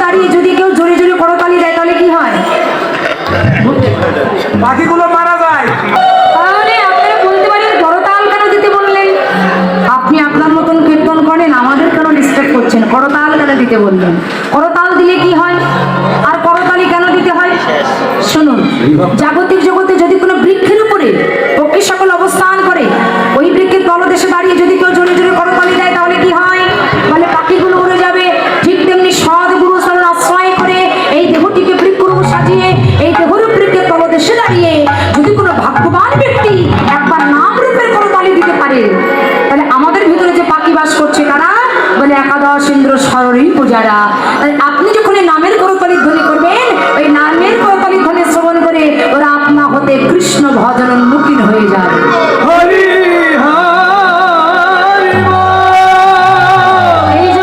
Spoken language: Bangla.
দাঁড়িয়ে যদি কেউ জোরে জোরে করতালি দেয় তাহলে কি হয়? বাকিগুলো মারা যায়। তাহলে আপনারা বলতে পারেন করতাল কেন দিতে বললেন? আপনি আপনার মতন কীর্তন করেন আমাদের কেন ডিস্টার্ব করছেন? করতাল কেন দিতে বললেন? করতাল দিলে কি হয়? আর করতালি কেন দিতে হয়? শুনুন জগতে বলে একাদশ ইন্দ্র সরণী পূজারা আপনি যখন নামের করতালি ধ্বনি করবেন, ওই নামের করতালি ধ্বনি শ্রবণ করে ওরা আপনা হতে কৃষ্ণ ভজন মুখীন হয়ে যাবে।